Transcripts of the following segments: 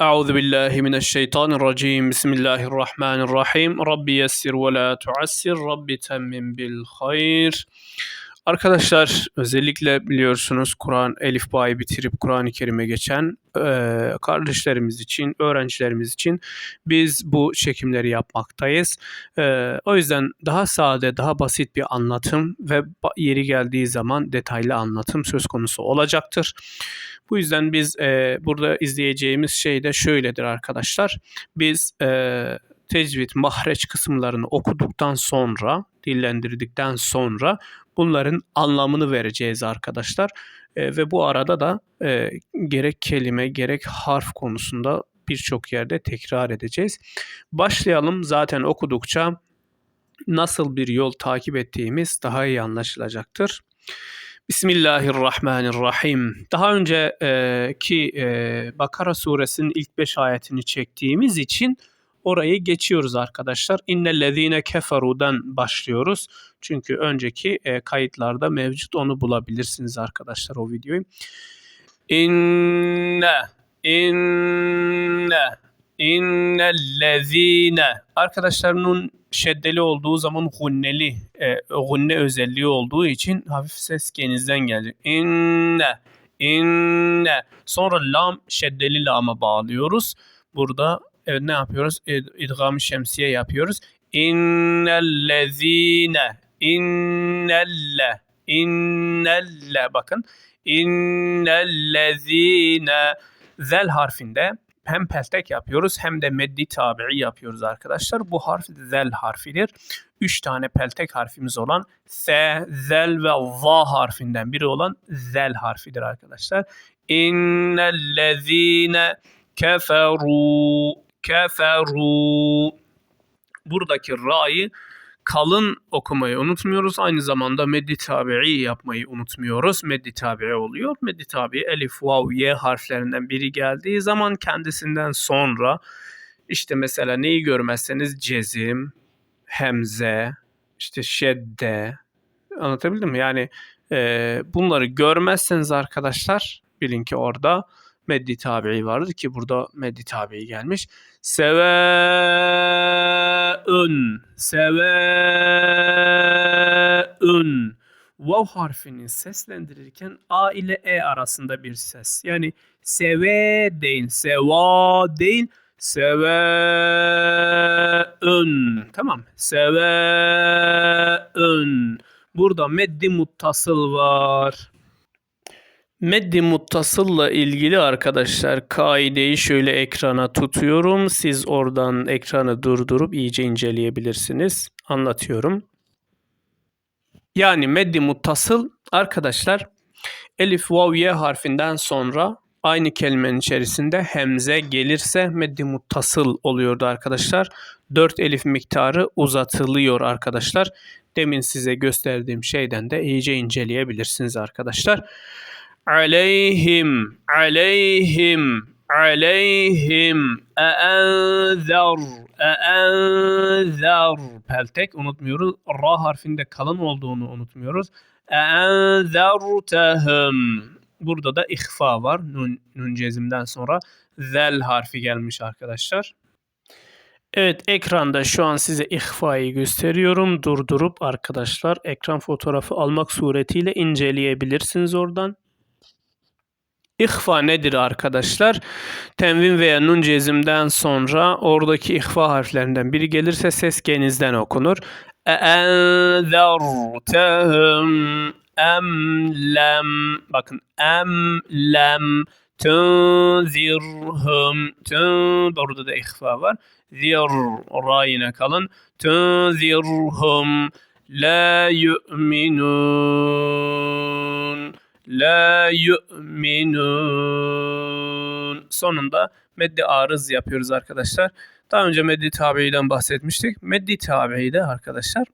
أعوذ بالله من الشيطان الرجيم. بسم الله الرحمن الرحيم. ربي يسر ولا تعسر. ربي تمم بالخير. Arkadaşlar özellikle biliyorsunuz Kur'an Elif Bağ'ı bitirip Kur'an-ı Kerim'e geçen e, kardeşlerimiz için, öğrencilerimiz için biz bu çekimleri yapmaktayız. E, o yüzden daha sade, daha basit bir anlatım ve yeri geldiği zaman detaylı anlatım söz konusu olacaktır. Bu yüzden biz e, burada izleyeceğimiz şey de şöyledir arkadaşlar. Biz e, tecvid, mahreç kısımlarını okuduktan sonra, dillendirdikten sonra bunların anlamını vereceğiz arkadaşlar. E, ve bu arada da e, gerek kelime gerek harf konusunda birçok yerde tekrar edeceğiz. Başlayalım zaten okudukça nasıl bir yol takip ettiğimiz daha iyi anlaşılacaktır. Bismillahirrahmanirrahim. Daha önce e, e, Bakara suresinin ilk 5 ayetini çektiğimiz için orayı geçiyoruz arkadaşlar. İnnellezine keferu'dan başlıyoruz. Çünkü önceki e, kayıtlarda mevcut onu bulabilirsiniz arkadaşlar o videoyu. İnne inne innellezine arkadaşlar nun şeddeli olduğu zaman gunneli e, gunne özelliği olduğu için hafif ses genizden gelecek. İnne inne sonra lam şeddeli lama bağlıyoruz. Burada evet, ne yapıyoruz? İdgam-ı şemsiye yapıyoruz. İnnellezine innelle innelle bakın innellezine zel harfinde hem peltek yapıyoruz hem de meddi tabi'i yapıyoruz arkadaşlar. Bu harf zel harfidir. Üç tane peltek harfimiz olan S, zel ve va harfinden biri olan zel harfidir arkadaşlar. İnnellezine keferu keferu buradaki ra'yı kalın okumayı unutmuyoruz. Aynı zamanda meddi tabi'i yapmayı unutmuyoruz. Meddi tabi'i oluyor. Meddi tabi'i elif, vav, ye harflerinden biri geldiği zaman kendisinden sonra işte mesela neyi görmezseniz cezim, hemze, işte şedde anlatabildim mi? Yani e, bunları görmezseniz arkadaşlar bilin ki orada meddi tabi'i vardır ki burada meddi tabi'i gelmiş. Seve'ün seve'ün vav harfini seslendirirken a ile e arasında bir ses. Yani seve değil, seva değil, seve'ün. Tamam. Seve'ün. Burada meddi muttasıl var. Meddi muttasılla ilgili arkadaşlar kaideyi şöyle ekrana tutuyorum. Siz oradan ekranı durdurup iyice inceleyebilirsiniz. Anlatıyorum. Yani meddi muttasıl arkadaşlar elif vav ye harfinden sonra aynı kelimenin içerisinde hemze gelirse meddi muttasıl oluyordu arkadaşlar. 4 elif miktarı uzatılıyor arkadaşlar. Demin size gösterdiğim şeyden de iyice inceleyebilirsiniz arkadaşlar aleyhim aleyhim aleyhim eenzer eenzer peltek unutmuyoruz. Ra harfinde kalın olduğunu unutmuyoruz. Eenzertehum Burada da ihfa var. Nun, nun cezimden sonra zel harfi gelmiş arkadaşlar. Evet ekranda şu an size ihfayı gösteriyorum. Durdurup arkadaşlar ekran fotoğrafı almak suretiyle inceleyebilirsiniz oradan. İhfa nedir arkadaşlar? Tenvin veya nun cezimden sonra oradaki ihfa harflerinden biri gelirse ses genizden okunur. Enzertehum em lem bakın em lem tunzirhum tun orada da ihfa var. Zir ra yine kalın. Tunzirhum la yu'minun la yu'minun sonunda meddi arız yapıyoruz arkadaşlar. Daha önce meddi tabi'den bahsetmiştik. Meddi tabi'i de arkadaşlar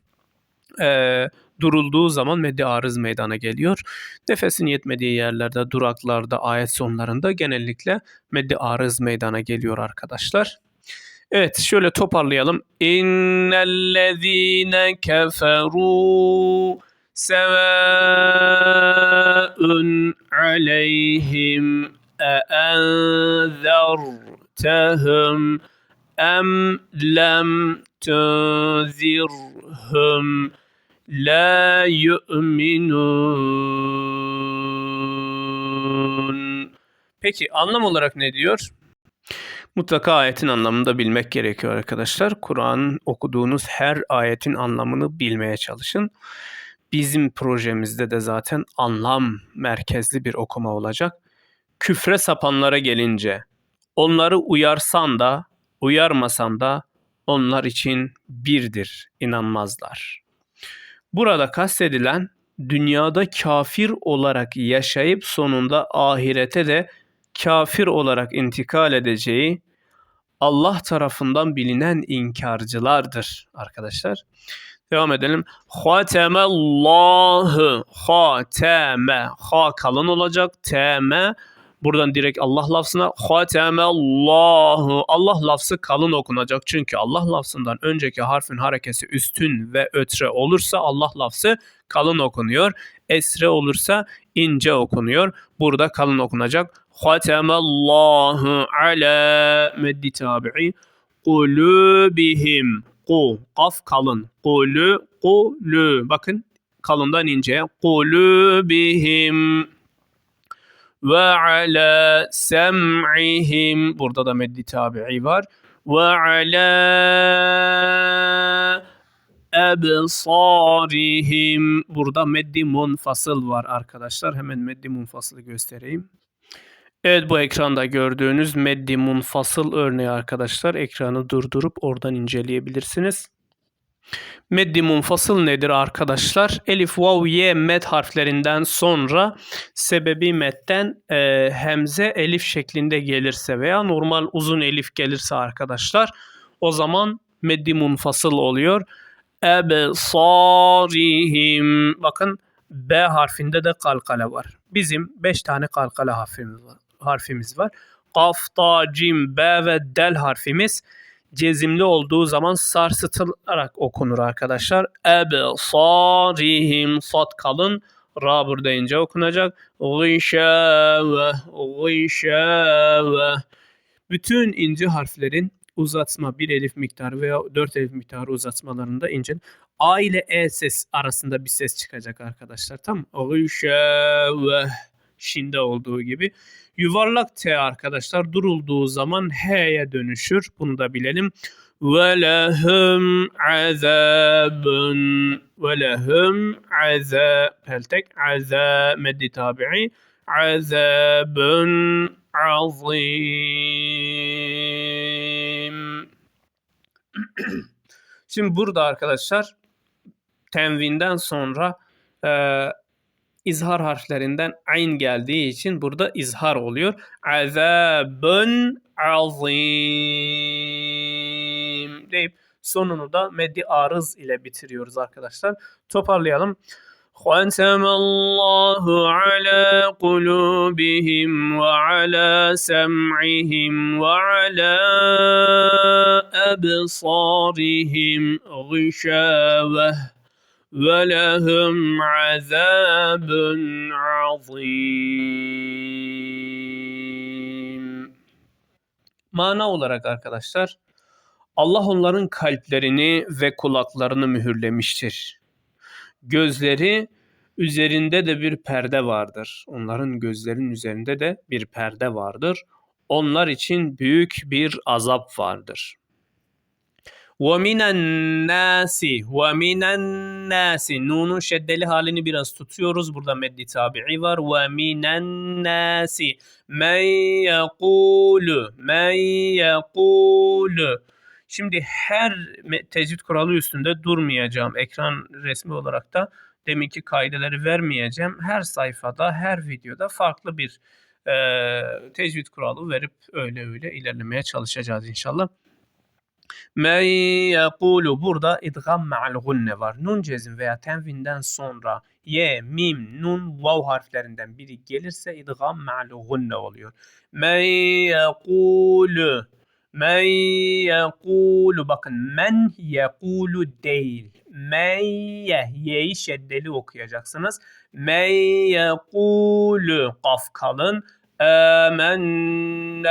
e, durulduğu zaman meddi arız meydana geliyor. Nefesin yetmediği yerlerde, duraklarda, ayet sonlarında genellikle meddi arız meydana geliyor arkadaşlar. Evet şöyle toparlayalım. İnnellezîne keferû سواء عليهم أأنذرتهم أم لم تنذرهم لا يؤمنون Peki anlam olarak ne diyor? Mutlaka ayetin anlamını da bilmek gerekiyor arkadaşlar. Kur'an okuduğunuz her ayetin anlamını bilmeye çalışın. Bizim projemizde de zaten anlam merkezli bir okuma olacak. Küfre sapanlara gelince onları uyarsan da uyarmasan da onlar için birdir, inanmazlar. Burada kastedilen dünyada kafir olarak yaşayıp sonunda ahirete de kafir olarak intikal edeceği Allah tarafından bilinen inkarcılardır arkadaşlar. Devam edelim. Hatemallahu hateme ha kalın olacak teme buradan direkt Allah lafzına hatemallahu Allah lafzı kalın okunacak çünkü Allah lafzından önceki harfin harekesi üstün ve ötre olursa Allah lafzı kalın okunuyor. Esre olursa ince okunuyor. Burada kalın okunacak. Hatemallahu ala meddi tabi'i kulubihim Ku, kaf kalın. Kulü, kulü. Bakın kalından inceye. Kulubihim ve ala sem'ihim. Burada da meddi tabi'i var. Ve ala ebsarihim. Burada meddi munfasıl var arkadaşlar. Hemen meddi munfasılı göstereyim. Evet bu ekranda gördüğünüz meddi munfasıl örneği arkadaşlar. Ekranı durdurup oradan inceleyebilirsiniz. Meddi munfasıl nedir arkadaşlar? Elif, vav, ye, med harflerinden sonra sebebi metten e, hemze elif şeklinde gelirse veya normal uzun elif gelirse arkadaşlar o zaman meddi munfasıl oluyor. Ebsarihim bakın B harfinde de kalkale var. Bizim 5 tane kalkale harfimiz var harfimiz var. Kaf, ta, cim, b ve del harfimiz cezimli olduğu zaman sarsıtılarak okunur arkadaşlar. Ebsarihim sat kalın. Ra burada ince okunacak. Gışave, gışave. Bütün ince harflerin uzatma bir elif miktarı veya dört elif miktarı uzatmalarında ince. A ile E ses arasında bir ses çıkacak arkadaşlar. Tamam. Gışave. Şinde olduğu gibi. Yuvarlak T arkadaşlar durulduğu zaman H'ye dönüşür. Bunu da bilelim. Ve lehum azabun ve lehum azab peltek azab meddi tabi'i azabun azim. Şimdi burada arkadaşlar tenvinden sonra e, izhar harflerinden ayn geldiği için burada izhar oluyor. Azabun azim deyip sonunu da meddi arız ile bitiriyoruz arkadaşlar. Toparlayalım. ختم الله على قلوبهم وعلى سمعهم وعلى أبصارهم غشاوة ولهم عذاب azim. Mana olarak arkadaşlar Allah onların kalplerini ve kulaklarını mühürlemiştir. Gözleri üzerinde de bir perde vardır. Onların gözlerinin üzerinde de bir perde vardır. Onlar için büyük bir azap vardır. Ve minen nasi ve minen nasi nunun şeddeli halini biraz tutuyoruz. Burada meddi tabi'i var. Ve minen nasi men yekulu men yekulu Şimdi her tecvid kuralı üstünde durmayacağım. Ekran resmi olarak da deminki kaideleri vermeyeceğim. Her sayfada, her videoda farklı bir e, tecvid kuralı verip öyle öyle ilerlemeye çalışacağız inşallah. Men yekulu burada idgam ma'al gunne var. Nun cezim veya tenvinden sonra ye, mim, nun, vav harflerinden biri gelirse idgam ma'al gunne oluyor. Men yekulu Men yekulu bakın men yekulu değil. Men ye ye'yi şeddeli okuyacaksınız. Men yekulu kaf kalın. Âmennâ.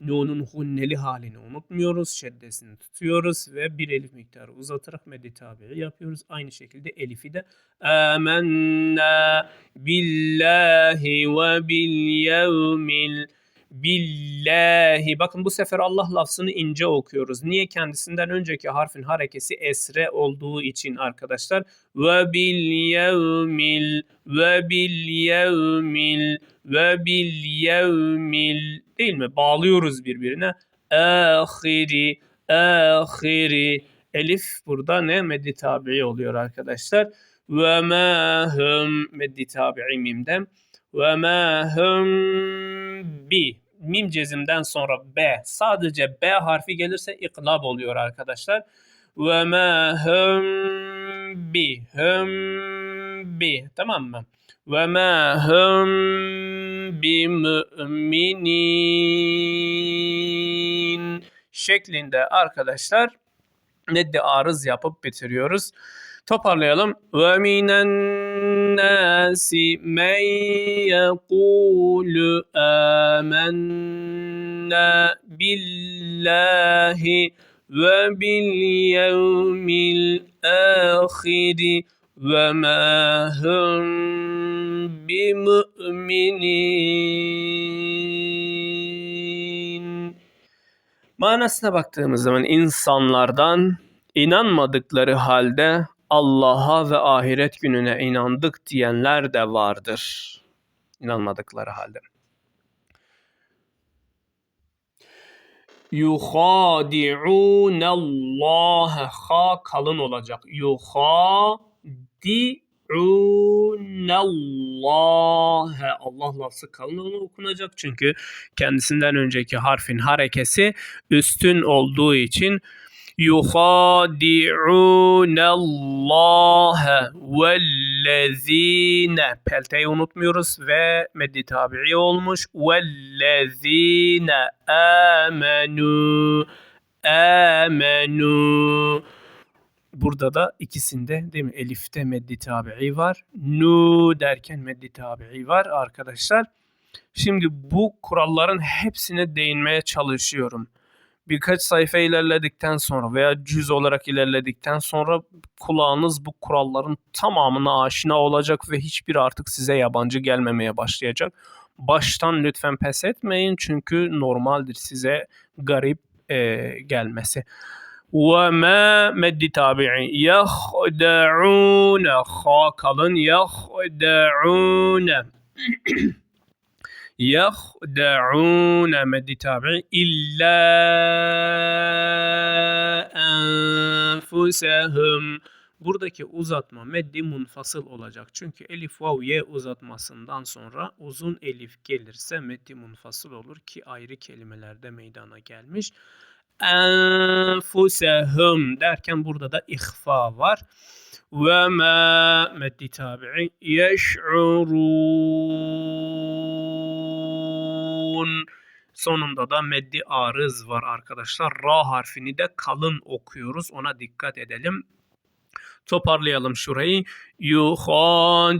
Nun'un hunneli halini unutmuyoruz. Şeddesini tutuyoruz ve bir elif miktarı uzatarak meddi tabi'i yapıyoruz. Aynı şekilde elifi de âmennâ billahi ve bil yevmil billahi. Bakın bu sefer Allah lafzını ince okuyoruz. Niye? Kendisinden önceki harfin harekesi esre olduğu için arkadaşlar. Ve bil yevmil ve bil yevmil ve bil yevmil değil mi? Bağlıyoruz birbirine. Ahiri, ahiri. Elif burada ne? Meddi tabi'i oluyor arkadaşlar. Ve ma hum meddi tabi'i mimden. Ve ma hum bi. Mim cezimden sonra B. Sadece B harfi gelirse iklab oluyor arkadaşlar. Ve ma hum bi. Hum bi. Tamam mı? Ve ma hum bi mü'minin şeklinde arkadaşlar neddi arız yapıp bitiriyoruz. Toparlayalım. Ve minen amennâ billahi ve bil yevmil ahiri ve ma hum bimü'minin. Manasına baktığımız zaman insanlardan inanmadıkları halde Allah'a ve ahiret gününe inandık diyenler de vardır. İnanmadıkları halde. Yuhadi'un Allah ha kalın olacak. Yuhadi'un Allah Allah lafzı kalın okunacak çünkü kendisinden önceki harfin harekesi üstün olduğu için yuhadi'un Allah vellezine pelteyi unutmuyoruz ve meddi tabi'i olmuş vellezine amenu amenu Burada da ikisinde değil mi? Elif'te meddi tabi'i var. Nu derken meddi tabi'i var arkadaşlar. Şimdi bu kuralların hepsine değinmeye çalışıyorum birkaç sayfa ilerledikten sonra veya cüz olarak ilerledikten sonra kulağınız bu kuralların tamamına aşina olacak ve hiçbir artık size yabancı gelmemeye başlayacak. Baştan lütfen pes etmeyin çünkü normaldir size garip e, gelmesi. وما مد تابعي يخدعون خا kalın يخدعون يخدعون مد تابعي إلا أنفسهم Buradaki uzatma meddi munfasıl olacak. Çünkü elif vav ye uzatmasından sonra uzun elif gelirse meddi munfasıl olur ki ayrı kelimelerde meydana gelmiş. Enfusehum derken burada da ihfa var. Ve ma meddi tabi'i yeş'urun sonunda da meddi arız var arkadaşlar. Ra harfini de kalın okuyoruz. Ona dikkat edelim. Toparlayalım şurayı. Yuhadi'un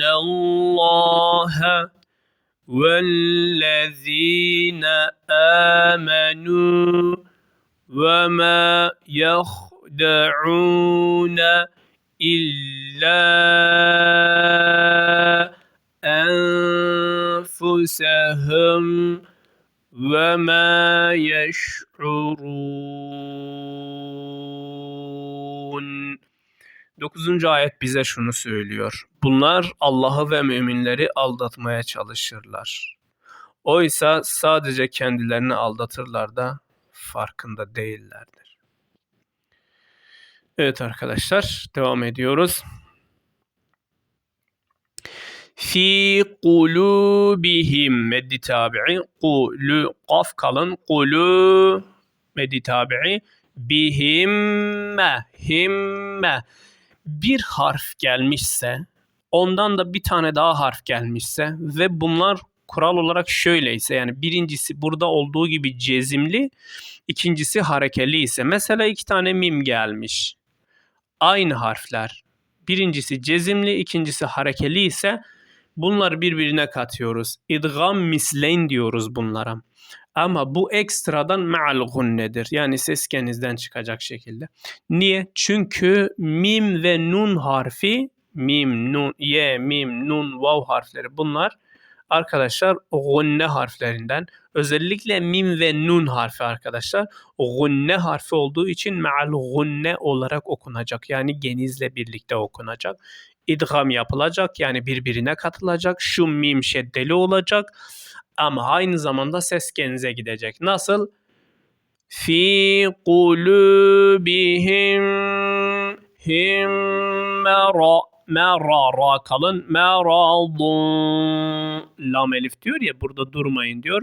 Allah والذين آمنوا وما يخدعون إلا أنفسهم وما يشعرون 9. ayet bize şunu söylüyor. Bunlar Allah'ı ve müminleri aldatmaya çalışırlar. Oysa sadece kendilerini aldatırlar da farkında değillerdir. Evet arkadaşlar devam ediyoruz. Fi kulubihim meddi tabi'i kulu kaf kalın. Kulu meddi tabi'i bihimme himme. Bir harf gelmişse ondan da bir tane daha harf gelmişse ve bunlar kural olarak şöyleyse yani birincisi burada olduğu gibi cezimli ikincisi harekeli ise mesela iki tane mim gelmiş. Aynı harfler. Birincisi cezimli ikincisi harekeli ise Bunları birbirine katıyoruz. İdgam misleyn diyoruz bunlara. Ama bu ekstradan me'al gunnedir. Yani ses genizden çıkacak şekilde. Niye? Çünkü mim ve nun harfi mim, nun, ye, mim, nun, vav harfleri bunlar arkadaşlar gunne harflerinden. Özellikle mim ve nun harfi arkadaşlar gunne harfi olduğu için me'al gunne olarak okunacak. Yani genizle birlikte okunacak. İdgam yapılacak yani birbirine katılacak. Şu mim şeddeli olacak ama aynı zamanda ses genize gidecek. Nasıl? Fi kulubihim him mera mera ra kalın meradun lam elif diyor ya burada durmayın diyor.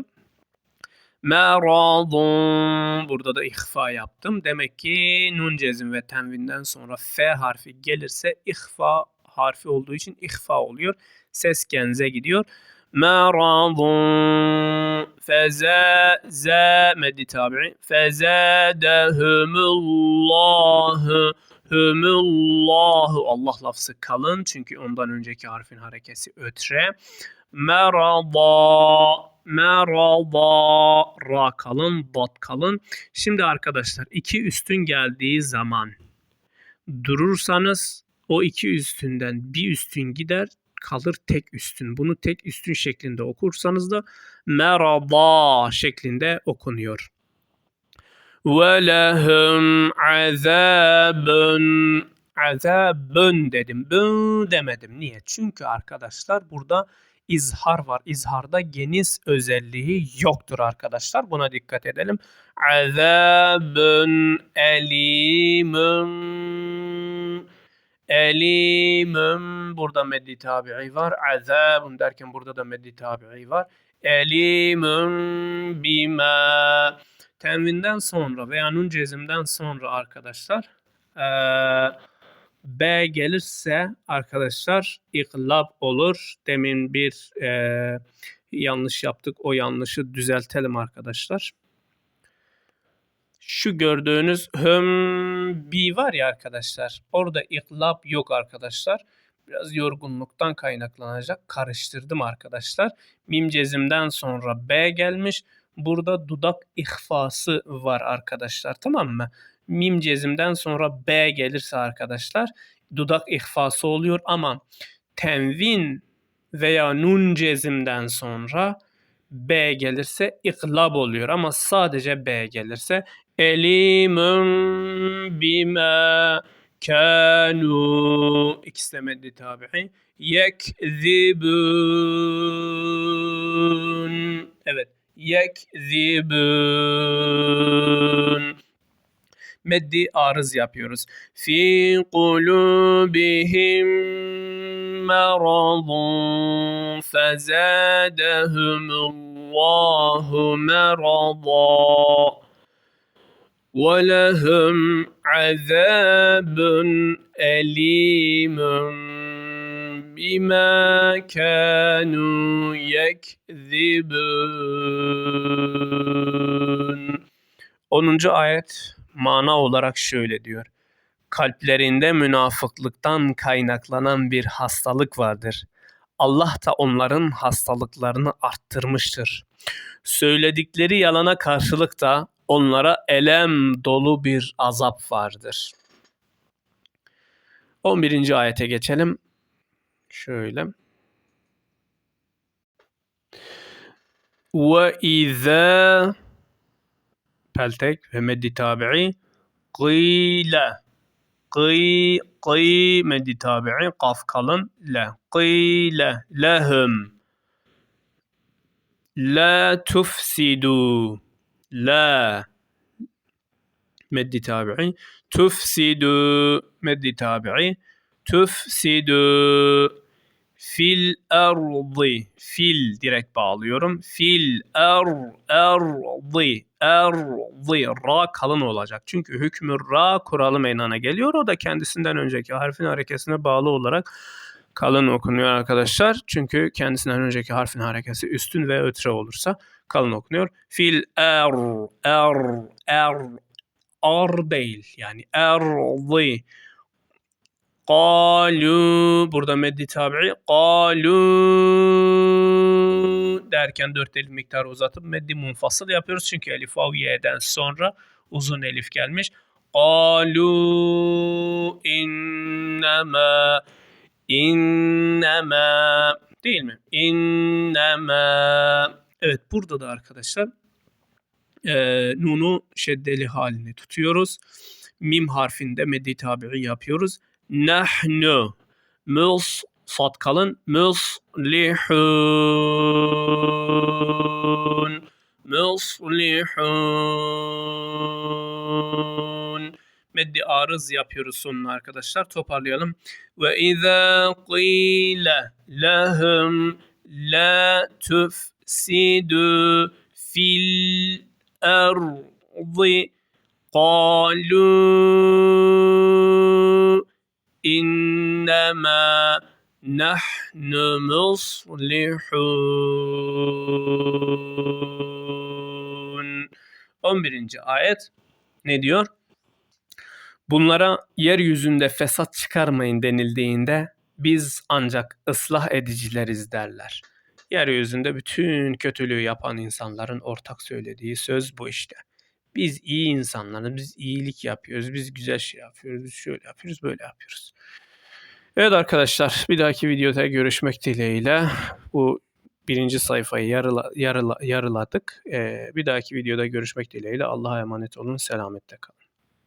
Meradun burada da ihfa yaptım. Demek ki nun cezim ve tenvinden sonra f harfi gelirse ihfa harfi olduğu için ihfa oluyor. Ses genze gidiyor. Meradun feze ze meddi tabi'i fezedehumullahu humullahu Allah lafzı kalın çünkü ondan önceki harfin harekesi ötre. Merada merada ra kalın dot kalın. Şimdi arkadaşlar iki üstün geldiği zaman durursanız o iki üstünden bir üstün gider kalır tek üstün. Bunu tek üstün şeklinde okursanız da merada şeklinde okunuyor. Ve lehum azabun azabun dedim. Bun demedim. Niye? Çünkü arkadaşlar burada izhar var. İzharda geniz özelliği yoktur arkadaşlar. Buna dikkat edelim. Azabun elimun elimum burada meddi tabi'i var. Azabun derken burada da meddi tabi'i var. Elimun bima tenvinden sonra veya nun cezimden sonra arkadaşlar ee, B gelirse arkadaşlar iklab olur. Demin bir e, yanlış yaptık. O yanlışı düzeltelim arkadaşlar. Şu gördüğünüz hüm bi var ya arkadaşlar. Orada iklab yok arkadaşlar. Biraz yorgunluktan kaynaklanacak. Karıştırdım arkadaşlar. Mim cezimden sonra B gelmiş. Burada dudak ihfası var arkadaşlar. Tamam mı? Mim cezimden sonra B gelirse arkadaşlar dudak ihfası oluyor ama tenvin veya nun cezimden sonra B gelirse iklab oluyor ama sadece B gelirse elimun bima kanu ikisi de tabi'i yekzibun evet yekzibun meddi arız yapıyoruz. Fi kulubihim meradun fezadehumullahu merada. ولهم عذاب أليم بما كانوا يكذبون 10. ayet mana olarak şöyle diyor. Kalplerinde münafıklıktan kaynaklanan bir hastalık vardır. Allah da onların hastalıklarını arttırmıştır. Söyledikleri yalana karşılık da onlara elem dolu bir azap vardır. 11. ayete geçelim. Şöyle. Ve izâ peltek ve meddi tabi'i qîle qî qî meddi tabi'i kaf kalın le qîle lehum la tufsidu la meddi tabi'i tufsidu meddi tabi'i tufsidu fil ardı fil direkt bağlıyorum fil er ardı erdi ra kalın olacak. Çünkü hükmü ra kuralı meydana geliyor. O da kendisinden önceki harfin harekesine bağlı olarak kalın okunuyor arkadaşlar. Çünkü kendisinden önceki harfin harekesi üstün ve ötre olursa kalın okunuyor. Fil er er er ar değil yani erdi Kalu burada meddi tabi'i kalu derken dört elif miktarı uzatıp meddi munfasıl yapıyoruz. Çünkü elif vav y'den sonra uzun elif gelmiş. Kalu innema innema değil mi? İnnema Evet burada da arkadaşlar e, nunu şeddeli halini tutuyoruz. Mim harfinde meddi tabi'i yapıyoruz. Nahnu mus sad kalın muslihun muslihun meddi arız yapıyoruz sonuna arkadaşlar. Toparlayalım. Ve izâ qîle lehum la tufsidu fil ardı قالوا إنما نحن مصلحون 11. ayet ne diyor? Bunlara yeryüzünde fesat çıkarmayın denildiğinde biz ancak ıslah edicileriz derler. Yeryüzünde bütün kötülüğü yapan insanların ortak söylediği söz bu işte. Biz iyi insanlarız, biz iyilik yapıyoruz, biz güzel şey yapıyoruz, biz şöyle yapıyoruz, böyle yapıyoruz. Evet arkadaşlar, bir dahaki videoda görüşmek dileğiyle. Bu birinci sayfayı yarıla, yarıla, yarıladık. Ee, bir dahaki videoda görüşmek dileğiyle. Allah'a emanet olun, selamette kalın.